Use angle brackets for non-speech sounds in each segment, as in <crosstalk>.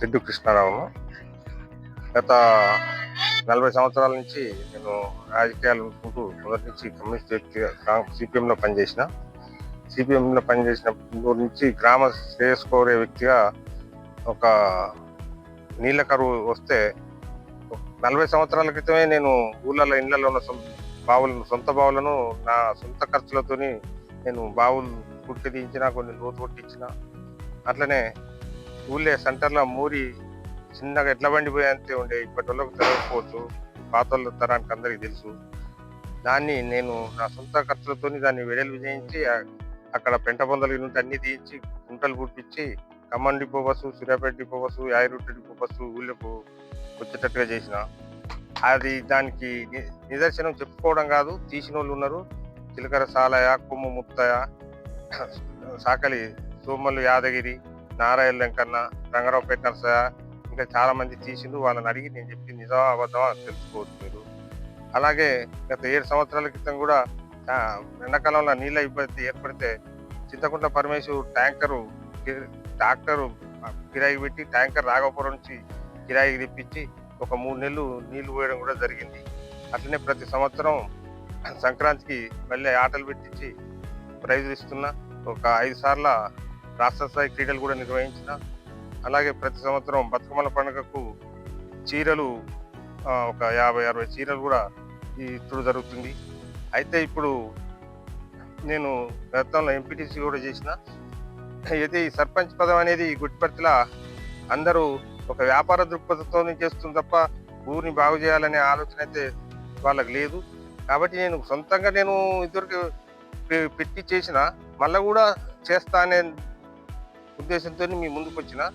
జై కృష్ణారావు. గత నలభై సంవత్సరాల నుంచి నేను రాజకీయాలు అనుకుంటూ మొదటి నుంచి కమ్యూనిస్ట్ సిపిఎంలో పనిచేసిన. సిపిఎంలో పనిచేసిన నుంచి గ్రామ శ్రేయస్కోరే వ్యక్తిగా ఒక నీళ్ళ కరువు వస్తే నలభై సంవత్సరాల క్రితమే నేను ఊళ్ళలో ఇళ్ళలో ఉన్న బావులను సొంత బావులను నా సొంత ఖర్చులతోని నేను బావులు పుట్టి తీయించిన కొన్ని లోతు కొట్టించిన అట్లనే ఊళ్ళే సెంటర్లో మూరి చిన్నగా ఎట్ల బండిపోయేంతే ఉండే. ఇప్పటి వాళ్ళకి తెలియకపోవచ్చు పాత వాళ్ళ తరానికి అందరికీ తెలుసు. దాన్ని నేను నా సొంత ఖర్చులతో దాన్ని వెడలు చేయించి అక్కడ పెంట పొందలు అన్ని తీయించి గుంటలు పుట్టించి Khammam depot bus Suryapet depot bus యాయిరుట్ట depot bus ఊళ్ళకు వచ్చేటట్టుగా చేసిన. అది దానికి ని- నిదర్శనం చెప్పుకోవడం కాదు తీసిన వాళ్ళు ఉన్నారు. చిలకర సాలయ కొమ్ము ముత్తయ <clears throat> సాకలి సోమల్లు యాదగిరి నారాయణ వెంకన్న రంగరావుపేట నరసయ్య ఇంకా చాలా మంది తీసిండు వాళ్ళని అడిగి నేను చెప్పి నిజం అబద్ధం అని తెలుసుకోవచ్చు మీరు. అలాగే గత ఏడు సంవత్సరాల క్రితం కూడా ఎండాకాలంలో నీళ్ళ ఇబ్బంది ఏర్పడితే చింతకుంట పరమేశ్వర్ ట్యాంకరు డాక్టరు కిరాయి పెట్టి ట్యాంకర్ రాఘవపురం నుంచి కిరాయికి తెప్పించి ఒక మూడు నెలలు నీళ్ళు పోయడం కూడా జరిగింది. అట్లనే ప్రతి సంవత్సరం సంక్రాంతికి మళ్ళీ ఆటలు పెట్టించి ప్రైజులు ఇస్తున్న. ఒక ఐదు సార్ల రాష్ట్ర స్థాయి క్రీడలు కూడా నిర్వహించిన. అలాగే ప్రతి సంవత్సరం బతుకమ్మల పండుగకు చీరలు ఒక యాభై అరవై చీరలు కూడా ఈ ఇప్పుడు జరుగుతుంది. అయితే ఇప్పుడు నేను గతంలో ఎంపీటీసీ కూడా చేసిన. అయితే ఈ సర్పంచ్ పదం అనేది ఈ గుట్టిపర్తిలా అందరూ ఒక వ్యాపార దృక్పథంతో చేస్తుంది తప్ప ఊరిని బాగు చేయాలనే ఆలోచన అయితే వాళ్ళకి లేదు. కాబట్టి నేను సొంతంగా నేను ఇద్దరికి పె- పెట్టి చేసిన మళ్ళీ కూడా చేస్తా అనే ఉద్దేశంతో మీ ముందుకు వచ్చిన.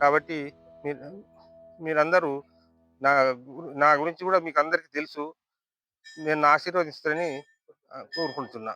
కాబట్టి మీరు మీరందరూ నా నా గురించి కూడా మీకు అందరికీ తెలుసు. నేను ఆశీర్వదిస్తారని కోరుకుంటున్నా.